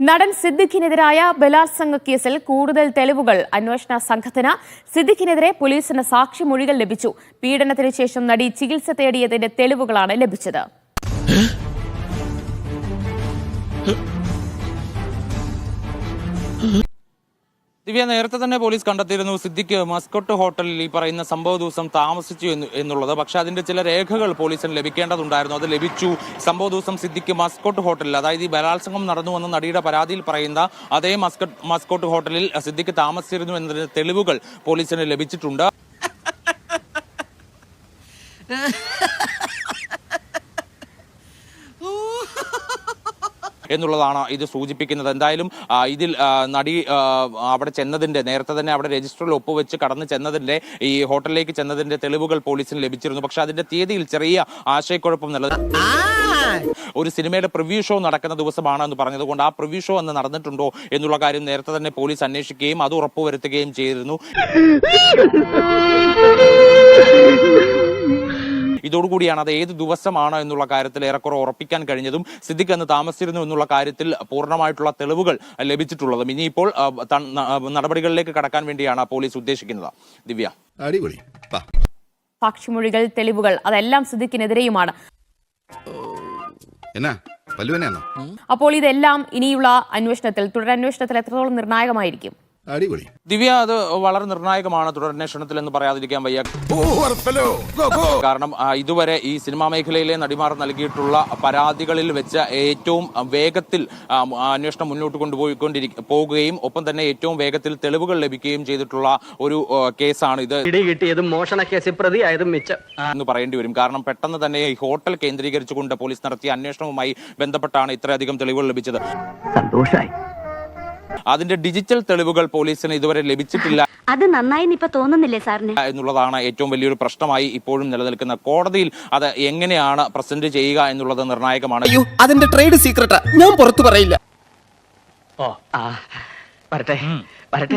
നടൻ സിദ്ദിഖിനെതിരായ ബലാത്സംഗ കേസിൽ കൂടുതൽ തെളിവുകൾ. അന്വേഷണ സംഘത്തിന് സിദ്ദിഖിനെതിരെ പോലീസിന് സാക്ഷിമൊഴികൾ ലഭിച്ചു. പീഡനത്തിന് ശേഷം നടി ചികിത്സ തേടിയതിന്റെ തെളിവുകളാണ് ലഭിച്ചത്. ദിവ്യ നേരത്തെ തന്നെ പോലീസ് കണ്ടെത്തിയിരുന്നു സിദ്ദിഖ് മസ്കട്ട് ഹോട്ടലിൽ ഈ പറയുന്ന സംഭവ ദിവസം താമസിച്ചു എന്ന് എന്നുള്ളത്. പക്ഷേ അതിന്റെ ചില രേഖകൾ പോലീസിന് ലഭിക്കേണ്ടതുണ്ടായിരുന്നു. അത് ലഭിച്ചു. സംഭവ ദിവസം സിദ്ദിഖ് മസ്കോട്ട് ഹോട്ടലിൽ അതായത് ഈ ബലാത്സംഗം നടന്നുവെന്ന് നടിയുടെ പരാതിയിൽ പറയുന്ന അതേ മസ്കട്ട് മസ്കോട്ട് ഹോട്ടലിൽ സിദ്ദിഖ് താമസിച്ചിരുന്നു എന്നതിന്റെ തെളിവുകൾ പോലീസിന് ലഭിച്ചിട്ടുണ്ട്. എന്നുള്ളതാണ് ഇത് സൂചിപ്പിക്കുന്നത്. എന്തായാലും ഇതിൽ നടി അവിടെ ചെന്നതിന്റെ നേരത്തെ തന്നെ അവിടെ രജിസ്റ്ററിൽ ഒപ്പുവെച്ച് കടന്നു ചെന്നതിന്റെ ഈ ഹോട്ടലിലേക്ക് ചെന്നതിന്റെ തെളിവുകൾ പോലീസിന് ലഭിച്ചിരുന്നു. പക്ഷെ അതിന്റെ തീയതിയിൽ ചെറിയ ആശയക്കുഴപ്പം നല്ലത് ഒരു സിനിമയുടെ പ്രിവ്യൂ ഷോ നടക്കുന്ന ദിവസമാണ് എന്ന് പറഞ്ഞതുകൊണ്ട് ആ പ്രിവ്യൂ ഷോ അന്ന് നടന്നിട്ടുണ്ടോ എന്നുള്ള കാര്യം നേരത്തെ തന്നെ പോലീസ് അന്വേഷിക്കുകയും അത് ഉറപ്പുവരുത്തുകയും ചെയ്തിരുന്നു. ഇതോടുകൂടിയാണ് അത് ഏത് ദിവസമാണോ എന്നുള്ള കാര്യത്തിൽ ഏറെക്കുറെ ഉറപ്പിക്കാൻ കഴിഞ്ഞതും സിദ്ദിഖ് അന്ന് താമസിച്ചിരുന്നു എന്നുള്ള കാര്യത്തിൽ പൂർണമായിട്ടുള്ള തെളിവുകൾ ലഭിച്ചിട്ടുള്ളതും. ഇനിയിപ്പോൾ നടപടികളിലേക്ക് കടക്കാൻ വേണ്ടിയാണ് പോലീസ് ഉദ്ദേശിക്കുന്നത്. ദിവ്യ. അടിപൊളി. സാക്ഷിമൊഴികൾ തെളിവുകൾ അതെല്ലാം സിദ്ദിഖിനെതിരെയുമാണ്. എന്നാ അപ്പോൾ ഇതെല്ലാം ഇനിയുള്ള അന്വേഷണത്തിൽ തുടരന്വേഷണത്തിൽ എത്രത്തോളം നിർണായകമായിരിക്കും? അടിപൊളി. ദിവ്യ അത് വളരെ നിർണായകമാണ്. തുടരന്വേഷണത്തിൽ എന്ന് പറയാതിരിക്കാൻ വയ്യ. കാരണം ഇതുവരെ ഈ സിനിമാ മേഖലയിലെ നടിമാർ നൽകിയിട്ടുള്ള പരാതികളിൽ വെച്ച ഏറ്റവും വേഗത്തിൽ അന്വേഷണം മുന്നോട്ട് കൊണ്ടുപോയിക്കൊണ്ടിരി പോകുകയും ഒപ്പം തന്നെ ഏറ്റവും വേഗത്തിൽ തെളിവുകൾ ലഭിക്കുകയും ചെയ്തിട്ടുള്ള ഒരു കേസാണ് ഇത്. കിട്ടിയതും മോഷണ കേസിൽ പ്രതിയായതും മിച്ചം. എന്ന് പറയേണ്ടി വരും. കാരണം പെട്ടെന്ന് തന്നെ ഈ ഹോട്ടൽ കേന്ദ്രീകരിച്ചുകൊണ്ട് പോലീസ് നടത്തിയ അന്വേഷണവുമായി ബന്ധപ്പെട്ടാണ് ഇത്രയധികം തെളിവുകൾ ലഭിച്ചത്. സന്തോഷായി. അതിന്റെ ഡിജിറ്റൽ തെളിവുകൾ പോലീസിന് ഇതുവരെ ലഭിച്ചിട്ടില്ല. അത് നന്നായി ഇപ്പൊ തോന്നുന്നില്ലേ സാറിന്? എന്നുള്ളതാണ് ഏറ്റവും വലിയൊരു പ്രശ്നമായി ഇപ്പോഴും നിലനിൽക്കുന്ന കോടതിയിൽ അത് എങ്ങനെയാണ് പ്രസന്റ് ചെയ്യുക എന്നുള്ളത് നിർണായകമാണ്. അയ്യോ അതിന്റെ ട്രേഡ് സീക്രട്ടാ ഞാൻ പുറത്തു പറയില്ല. ഓ ആ വരട്ടെ വരട്ടെ.